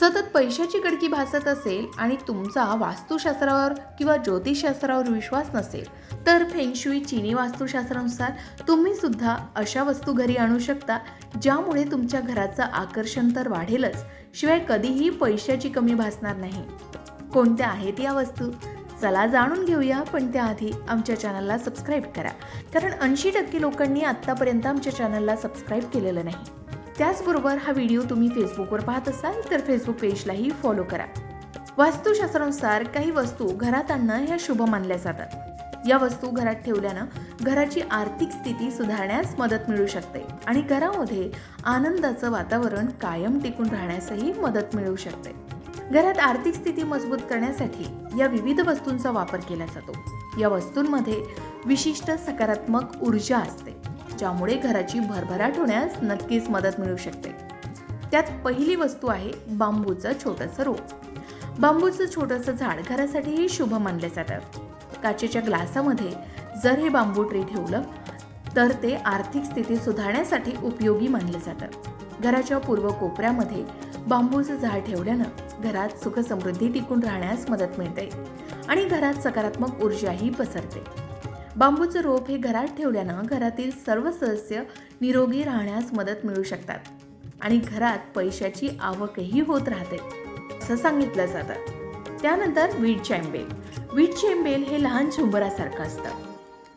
सतत पैशाची गडकी भासत असेल आणि तुमचा वास्तुशास्त्रावर किंवा ज्योतिषशास्त्रावर विश्वास नसेल तर फेंगशुई चिनी वास्तुशास्त्रानुसार तुम्ही सुद्धा अशा वस्तू घरी आणू शकता ज्यामुळे तुमच्या घराचं आकर्षण तर वाढेलच शिवाय कधीही पैशाची कमी भासणार नाही. कोणत्या आहेत या वस्तू? चला जाणून घेऊया पण त्याआधी आमच्या चॅनलला सबस्क्राईब करा. कारण ऐंशी टक्के लोकांनी आत्तापर्यंत आमच्या चॅनलला सबस्क्राईब केलेलं नाही. त्याचबरोबर हा व्हिडिओ तुम्ही फेसबुकवर पाहत असाल तर फेसबुक पेजलाही फॉलो करा. वास्तुशास्त्रानुसार काही वस्तू घरात आणणं ह्या शुभ मानल्या जातात. या वस्तू घरात ठेवल्यानं घराची आर्थिक स्थिती सुधारण्यास मदत मिळू शकते आणि घरामध्ये आनंदाचं वातावरण कायम टिकून राहण्यासही मदत मिळू शकते. घरात आर्थिक स्थिती मजबूत करण्यासाठी या विविध वस्तूंचा वापर केला जातो. या वस्तूंमध्ये विशिष्ट सकारात्मक ऊर्जा असते. ज्यामुळे घराची भरभराट होण्यास नक्कीच मदत मिळू शकते. त्यात पहिली वस्तू आहे बांबूचं छोटंसं रोप. बांबूचं छोटंसं झाड घरासाठीही शुभ मानले जातं. काचेच्या ग्लासामध्ये जर हे बांबू ट्री ठेवलं तर ते आर्थिक स्थिती सुधारण्यासाठी उपयोगी मानलं जातं. घराच्या पूर्व कोपऱ्यामध्ये बांबूचं झाड ठेवल्यानं घरात सुखसमृद्धी टिकून राहण्यास मदत मिळते आणि घरात सकारात्मक ऊर्जाही पसरते. बांबूचं रोप हे घरात ठेवल्यानं घरातील सर्व सदस्य निरोगी राहण्यास मदत मिळू शकतात. आणि घरात पैशाची आवकही होत राहते असं सांगितलं जातं. त्यानंतर वीट चॅम्बेल वीट चॅम्बेल हे लहान झुंबरासारखं असतं.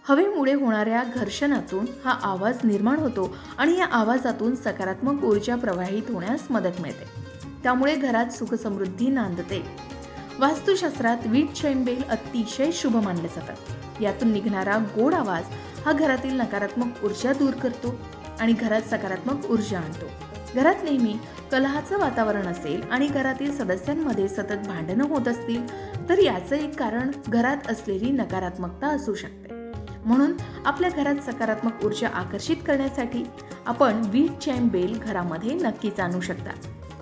हवेमुळे होणाऱ्या घर्षणातून हा आवाज निर्माण होतो आणि या आवाजातून सकारात्मक ऊर्जा प्रवाहित होण्यास मदत मिळते. त्यामुळे घरात सुखसमृद्धी नांदते. वास्तुशास्त्रात वीट चैंबेल अतिशय शुभ मानले जातात यातून निघणारा गोड आवाज हा घरातील नकारात्मक ऊर्जा दूर करतो आणि घरात सकारात्मक ऊर्जा आणतो. घरात नेहमी कलहाचं वातावरण असेल आणि घरातील सदस्यांमध्ये सतत भांडणं होत असतील तर याचं एक कारण घरात असलेली नकारात्मकता असू शकते. म्हणून आपल्या घरात सकारात्मक ऊर्जा आकर्षित करण्यासाठी आपण वीट चॅम बेल घरामध्ये नक्कीच आणू शकता.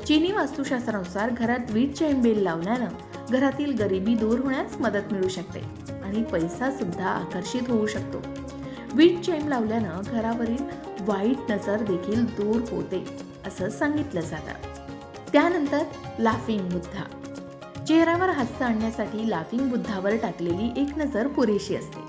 चीनी वास्तुशास्त्रानुसार घरात वीट चॅम बेल लावल्यानं घरातील गरिबी दूर होण्यास मदत मिळू शकते आणि पैसा सुद्धा आकर्षित होऊ शकतो. वीट चैम लावल्यानं घरावरील वाईट नजर देखील दूर होते असं सांगितलं जातं. त्यानंतर लाफिंग बुद्धा. चेहऱ्यावर हास्य आणण्यासाठी लाफिंग बुद्धावर टाकलेली एक नजर पुरेशी असते.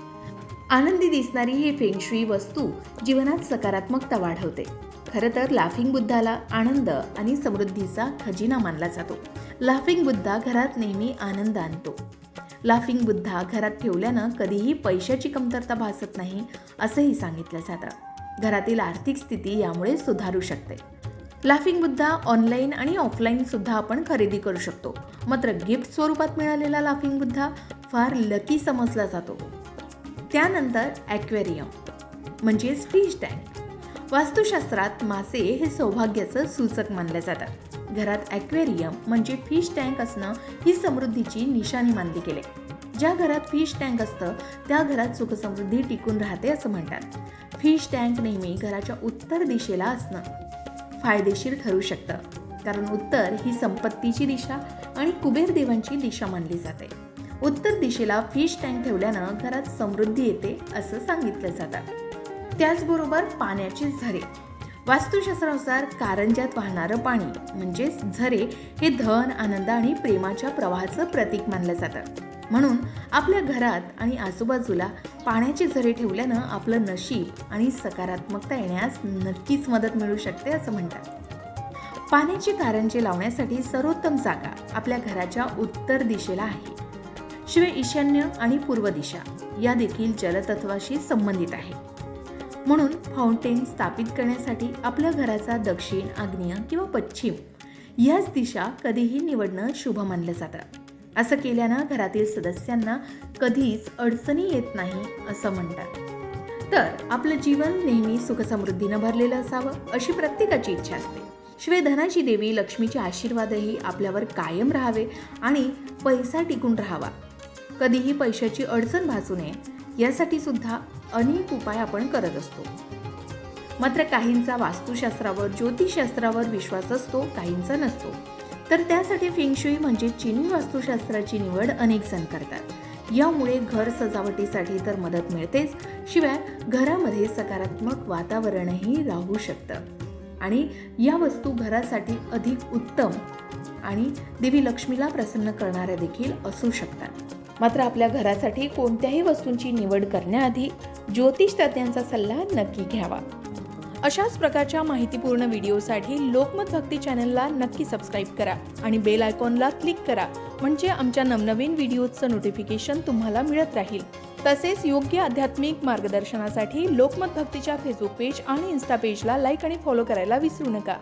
आनंदी दिसणारी ही फेंगशुई वस्तू जीवनात सकारात्मकता वाढवते. खरं तर लाफिंग बुद्धाला आनंद आणि समृद्धीचा खजिना मानला जातो. लाफिंग बुद्धा घरात नेहमी आनंद आणतो. लाफिंग बुद्धा घरात ठेवल्यानं कधीही पैशाची कमतरता भासत नाही असंही सांगितलं जातं. घरातील आर्थिक स्थिती यामुळे सुधारू शकते. लाफिंग बुद्धा ऑनलाईन आणि ऑफलाईन सुद्धा आपण खरेदी करू शकतो. मात्र गिफ्ट स्वरूपात मिळालेला लाफिंग बुद्धा फार लकी समजला जातो. त्यानंतर ॲक्वेरियम म्हणजेच फिश टँक. वास्तुशास्त्रात मासे हे सौभाग्याचं सूचक मानले जातात. घरात ॲक्वेरियम म्हणजे फिश टँक असणं ही समृद्धीची निशाणी मानली गेली. ज्या घरात फिश टँक असतं त्या घरात सुखसमृद्धी टिकून राहते असं म्हणतात. फिश टँक नेहमी घराच्या उत्तर दिशेला असणं फायदेशीर ठरू शकतं. कारण उत्तर ही संपत्तीची दिशा आणि कुबेर देवांची दिशा मानली जाते. उत्तर दिशेला फिश टँक ठेवल्यानं घरात समृद्धी येते असं सांगितलं जातं. त्याचबरोबर पाण्याचे झरे. वास्तुशास्त्रानुसार कारंज्यात वाहणारं पाणी म्हणजेच झरे हे धन आनंद आणि प्रेमाच्या प्रवाहाचं प्रतीक मानलं जातं. म्हणून आपल्या घरात आणि आजूबाजूला पाण्याचे झरे ठेवल्यानं आपलं नशीब आणि सकारात्मकता येण्यास नक्कीच मदत मिळू शकते असं म्हणतात. पाण्याची कारंजे लावण्यासाठी सर्वोत्तम जागा आपल्या घराच्या उत्तर दिशेला आहे. शिवाय ईशान्य आणि पूर्व दिशा या देखील जलतत्वाशी संबंधित आहे. म्हणून फाउंटेन स्थापित करण्यासाठी आपल्या घराचा दक्षिण आग्नेय किंवा पश्चिम याच दिशा कधीही निवडणं शुभ मानलं जातं. असं केल्यानं घरातील सदस्यांना कधीच अडचणी येत नाही असं म्हणतात. तर आपलं जीवन नेहमी सुखसमृद्धीनं भरलेलं असावं अशी प्रत्येकाची इच्छा असते. शिवाय धनाची देवी लक्ष्मीचे आशीर्वादही आपल्यावर कायम राहावे आणि पैसा टिकून राहावा. कधीही पैशाची अडचण भासू नये यासाठी सुद्धा अनेक उपाय आपण करत असतो. मात्र काहींचा वास्तुशास्त्रावर ज्योतिषशास्त्रावर विश्वास असतो काहींचा नसतो. तर त्यासाठी फेंगशुई म्हणजे चिनी वास्तुशास्त्राची निवड अनेक जण करतात. यामुळे घर सजावटीसाठी तर मदत मिळतेच शिवाय घरामध्ये सकारात्मक वातावरणही राहू शकतं. आणि या वस्तू घरासाठी अधिक उत्तम आणि देवी लक्ष्मीला प्रसन्न करणाऱ्या देखील असू शकतात. मात्र आपल्या घरासाठी कोणत्याही वस्तूंची निवड करण्याआधी ज्योतिष तज्ज्ञांचा सल्ला नक्की घ्यावा. अशाच प्रकारच्या माहितीपूर्ण व्हिडिओसाठी लोकमत भक्ती चॅनलला नक्की सबस्क्राईब करा आणि बेल आयकॉनला क्लिक करा म्हणजे आमच्या नवनवीन व्हिडिओचं नोटिफिकेशन तुम्हाला मिळत राहील. तसेच योग्य आध्यात्मिक मार्गदर्शनासाठी लोकमत भक्तीच्या फेसबुक पेज आणि इन्स्टा पेजला लाईक आणि फॉलो करायला विसरू नका.